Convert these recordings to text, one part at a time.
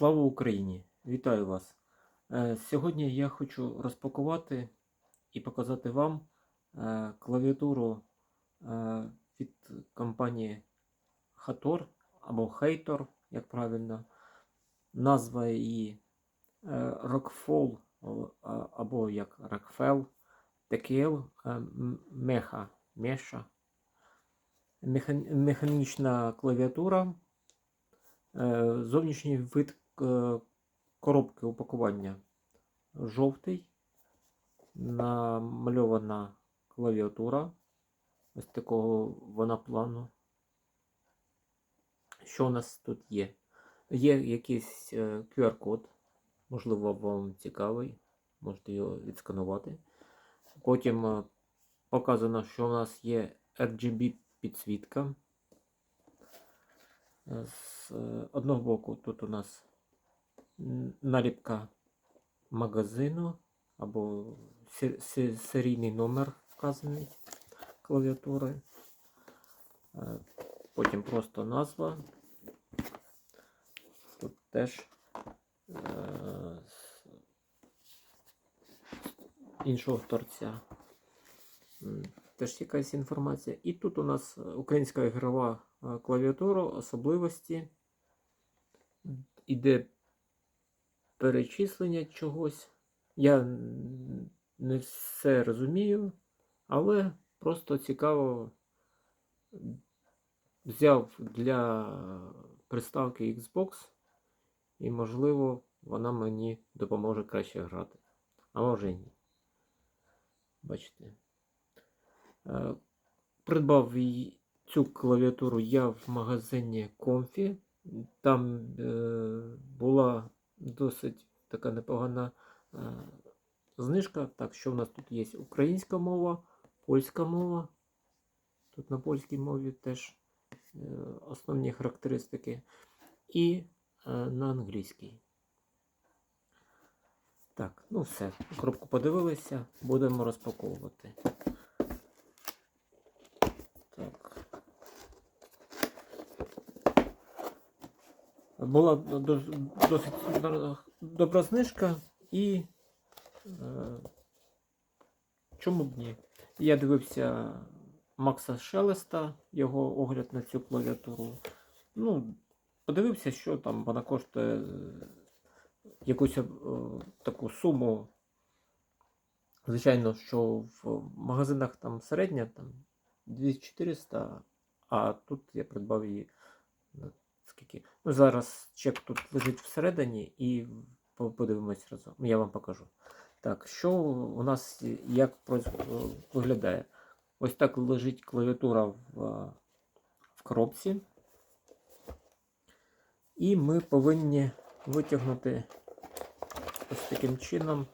Слава Україні! Вітаю вас! Е, Сьогодні я хочу розпакувати і показати вам е, клавіатуру е, від компанії Hator або Hator, як правильно. Назва її Rockfall або як Rockfell TKL Mecha. Mecha. Механічна клавіатура. Зовнішній вид коробки упакування жовтий, намальована клавіатура. Ось такого вона плану. Що у нас тут є? Є якийсь е, QR-код, можливо, вам цікавий, можете його відсканувати. Потім е, показано, що у нас є RGB підсвітка. Е, З е, одного боку тут у нас наліпка магазину або се- се- серійний номер вказаний клавіатури. Е, Потім просто назва. Тут теж е, іншого торця. Теж якась інформація. І тут у нас українська ігрова е, клавіатура, особливості. Іде перечислення чогось. Я не все розумію, але просто цікаво взяв для приставки Xbox, і, можливо, вона мені допоможе краще грати. А може і ні. Бачите. Е, Придбав цю клавіатуру я в магазині Comfy. Там е, була досить така непогана е, знижка. Так, що в нас тут є українська мова, польська мова. Тут на польській мові теж е, основні характеристики. І е, на англійській. Так, ну все. Коробку подивилися, будемо розпаковувати. Була дос- досить добра знижка і е, чому б ні? Я дивився Макса Шелеста, його огляд на цю клавіатуру. Ну, подивився, що там вона коштує якусь е, таку суму. Звичайно, що в магазинах там середня там 2400, а тут я придбав її скільки. Ну, зараз чек тут лежить всередині і подивимось разом. Я вам покажу. Так, що у нас як виглядає? Ось так лежить клавіатура в, в коробці. І ми повинні витягнути ось таким чином.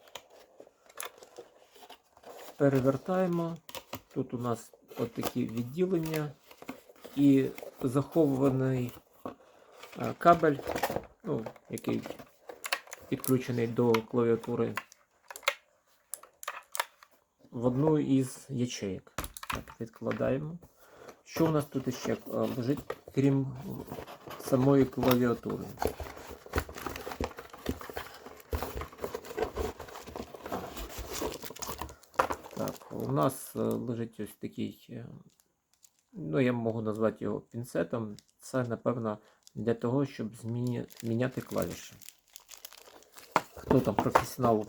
Перевертаємо. Тут у нас отакі відділення і захований е, кабель, ну, який підключений до клавіатури в одну із ячеїк. Так, відкладаємо. Що у нас тут ще е, лежить, крім самої клавіатури? Так, у нас е, лежить ось такий, е, ну я можу назвати його пінцетом. Це, напевно, для того, щоб зміняти клавіші. Хто там професіонал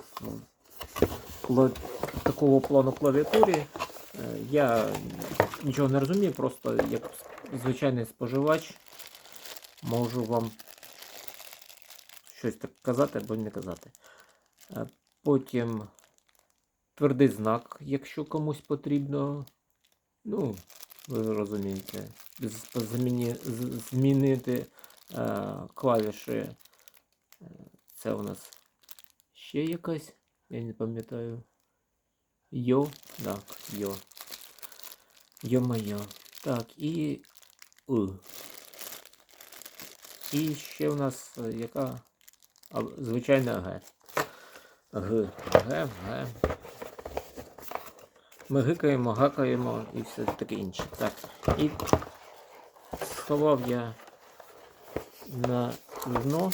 в такого плану клавіатурі, е, я нічого не розумію, просто як звичайний споживач можу вам щось так казати або не казати. Е, Потім твердий знак, якщо комусь потрібно. Ну, ви розумієте, з- зміні, змінити клавіші. Е, Це у нас ще якась, я не пам'ятаю. Йо, так, йо. Йо-моє. Так, і У. І ще у нас е, яка звичайна Г. Г, Г, Г. Ми гикаємо, гакаємо і все таке інше. Так. І сховав я на дно.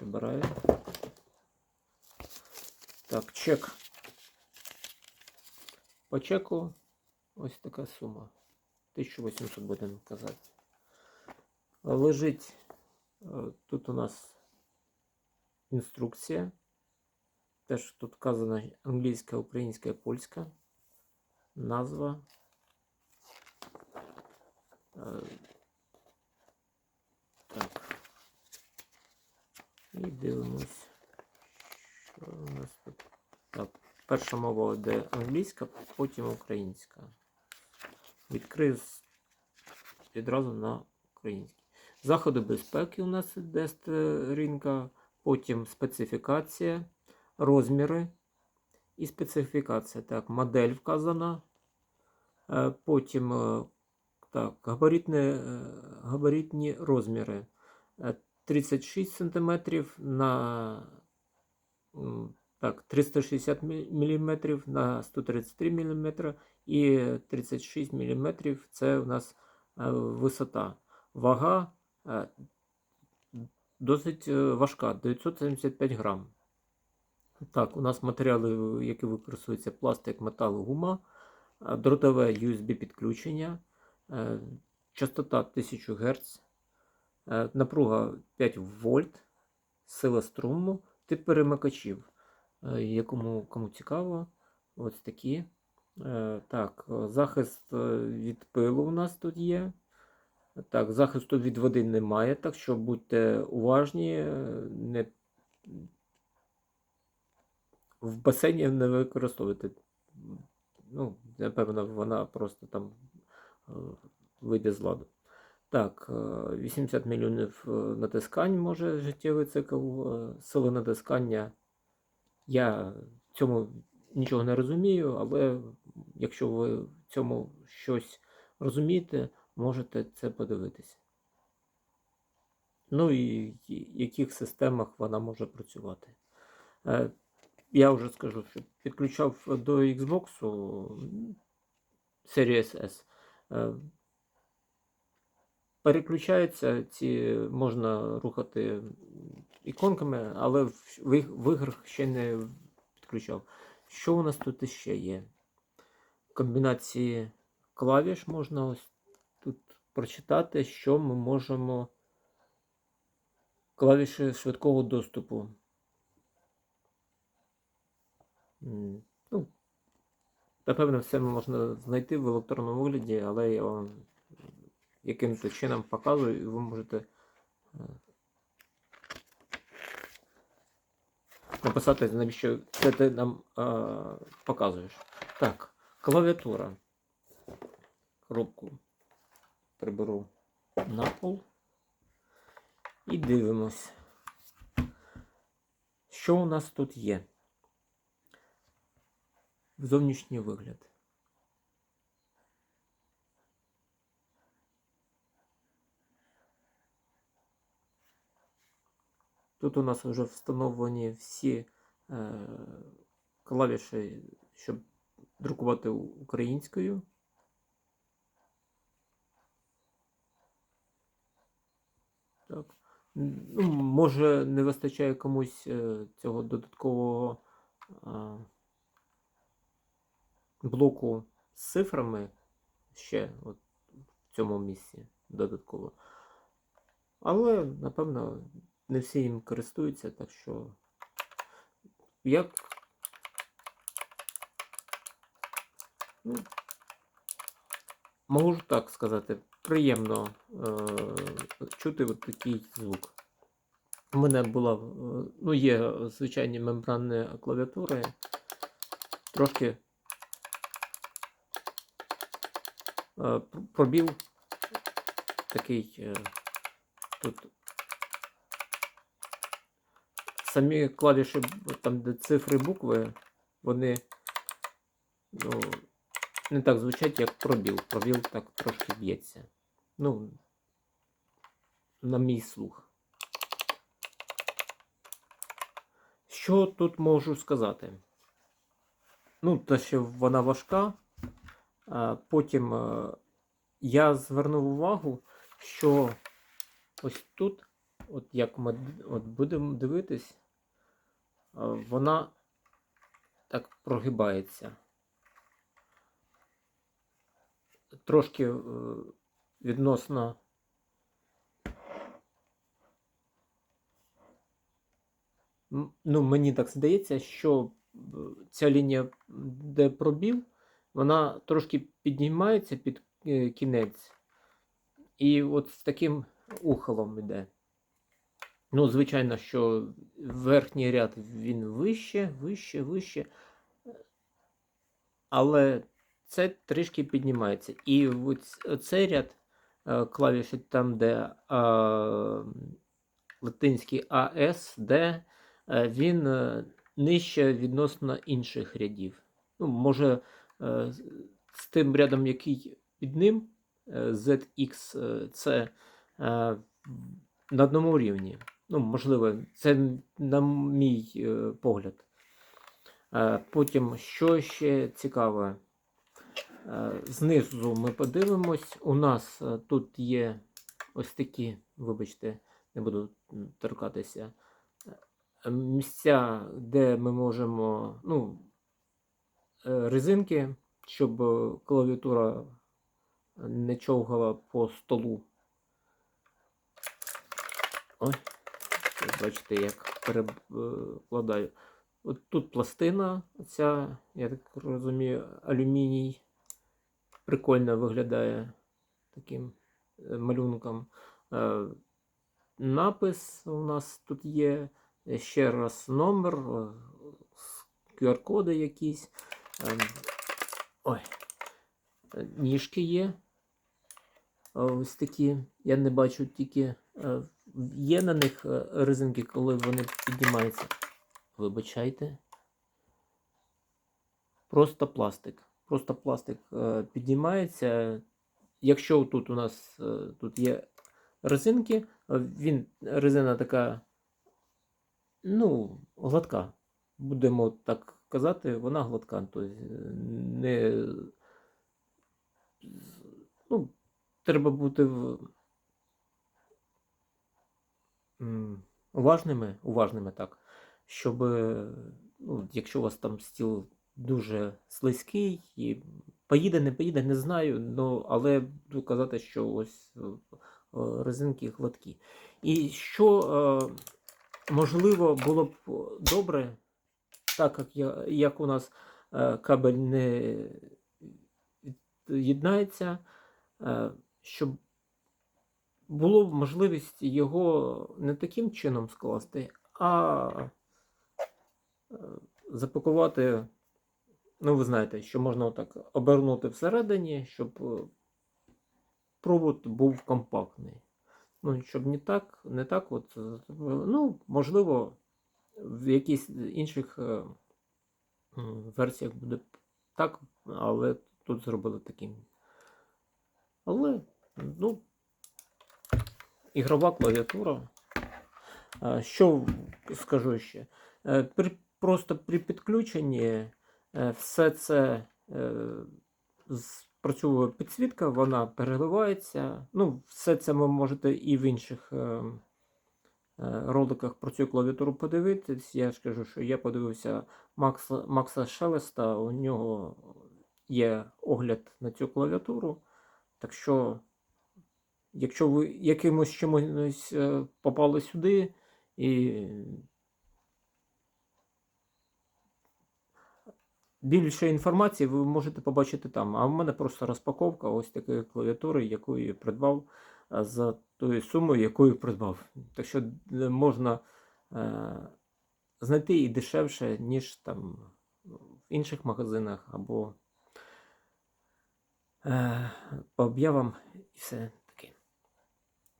убираем. Так, чек. По чеку ось така сума. 1800 будем указать. Лежить э, тут у нас инструкция. Теж тут вказано английская, украинская, польская. Назва. Е, Так. І дивимось. Що у нас тут? Так, перша мова йде англійська, потім українська. Відкрию відразу на українській. Заходи безпеки у нас іде сторінка, потім специфікація, розміри і специфікація. Так, модель вказана. Е, Потім е, так, габаритні, е, габаритні розміри. Е, 36 см на так, 360 мм на 133 мм і 36 мм це у нас висота. Вага досить важка 975 грам. Так, у нас матеріали, які використовуються пластик, метал, гума, е, дротове USB підключення, е, частота 1000 Гц, е, напруга 5 вольт, сила струму, тип перемикачів. Якому кому цікаво, ось такі. Так, захист від пилу у нас тут є. Так, захисту від води немає, так що будьте уважні, не в басейні не використовуйте. Ну, напевно, вона просто там е, вийде з ладу. Так, е, 80 мільйонів е, натискань може життєвий цикл е, сили натискання. Я в цьому нічого не розумію, але якщо ви в цьому щось розумієте, можете це подивитися. Ну і в яких системах вона може працювати. Я вже скажу, що підключав до Xbox м, Series S. Е, Переключаються ці, можна рухати іконками, але в, іграх ще не підключав. Що у нас тут іще є? Комбінації клавіш можна ось тут прочитати, що ми можемо. Клавіші швидкого доступу. Ну, напевно, все можна знайти в електронному вигляді, але я вам якимось чином показую, і ви можете е, написати, навіщо це ти нам е, показуєш. Так, клавіатура. Коробку приберу на пол. І дивимось, що у нас тут є. Зовнішній вигляд. Тут у нас вже встановлені всі е, клавіші, щоб друкувати українською. Так. Ну, може, не вистачає комусь е, цього додаткового а, блоку з цифрами ще от, в цьому місці додатково. Але, напевно, не всі їм користуються, так що як. Ну, можу так сказати, приємно е, чути от такий звук. У мене була, е, ну, є звичайні мембранні клавіатури, трошки е, пр- пробіл такий е, тут. Самі клавіші, там, де цифри букви, вони ну, не так звучать, як пробіл. Пробіл так трошки б'ється. Ну, на мій слух. Що тут можу сказати? Ну, те, що вона важка. Потім е, я звернув увагу, що ось тут, от як ми от будемо дивитись, е, вона так прогибається. Трошки е, відносно ну, мені так здається, що ця лінія, де пробіл, вона трошки піднімається під е, кінець. І от з таким ухилом йде. Ну, звичайно, що верхній ряд він вище, вище, вище. Але це трішки піднімається. І цей ряд е, клавіші, там, де е, латинський АС, Д, він нижче відносно інших рядів. Ну, може, з- з тим рядом, який під ним, е, ZX, е, це е, на одному рівні. Ну, можливо, це на мій е, погляд. Е, Потім, що ще цікаве, Е, знизу ми подивимось. У нас е, тут є ось такі, вибачте, не буду торкатися, е, місця, де ми можемо, ну, е, резинки, щоб е, клавіатура не човгала по столу. Ой, бачите, як перекладаю. От тут пластина, ця, я так розумію, алюміній. Прикольно виглядає таким е, малюнком. Е, Напис у нас тут є. е, Ще раз номер, е, QR-коди якісь. Ем, Ой. Ніжки є. Ось такі. Я не бачу тільки. е, Є на них е, резинки, коли вони піднімаються. Вибачайте. Просто пластик. Просто пластик е, піднімається. Якщо тут у нас тут є резинки, він резина така, ну, гладка. Будемо так казати, вона гладка. Тобто не, ну, треба бути в, уважними, уважними так, щоб, ну, якщо у вас там стіл дуже слизький і поїде, не поїде, не знаю, ну, але буду казати, що ось е, резинки гладкі. І що, е, можливо, було б добре, так як, як у нас е, кабель не єднається, е, щоб було можливість його не таким чином скласти, а е, запакувати. Ну, ви знаєте, що можна отак обернути всередині, щоб провод був компактний. Ну, щоб не так, не так от, ну, можливо, в якихось інших е, версіях буде так, але тут зробили таким. Але, ну, ігрова клавіатура. Що скажу ще? Е, При, просто при підключенні е, все це з- підсвітка, вона переливається. Ну, все це ви можете і в інших е, е, роликах про цю клавіатуру подивитись. Я ж кажу, що я подивився Макса, Макса Шелеста, у нього є огляд на цю клавіатуру. Так що, якщо ви якимось чимось е, попали сюди і більше інформації ви можете побачити там. А в мене просто розпаковка ось такої клавіатури, яку я придбав е, за тою сумою, якою придбав. Так що е, можна е, знайти і дешевше, ніж там в інших магазинах або е, по об'явам і все таке.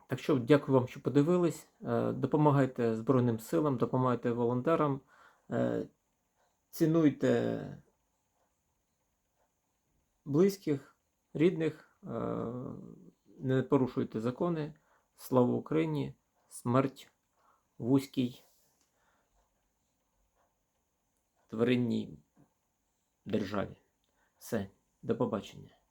Так що дякую вам, що подивились. Допомагайте Збройним силам, допомагайте волонтерам, цінуйте близьких, рідних, не порушуйте закони. Слава Україні! Смерть вузькій тваринній державі. Все, до побачення.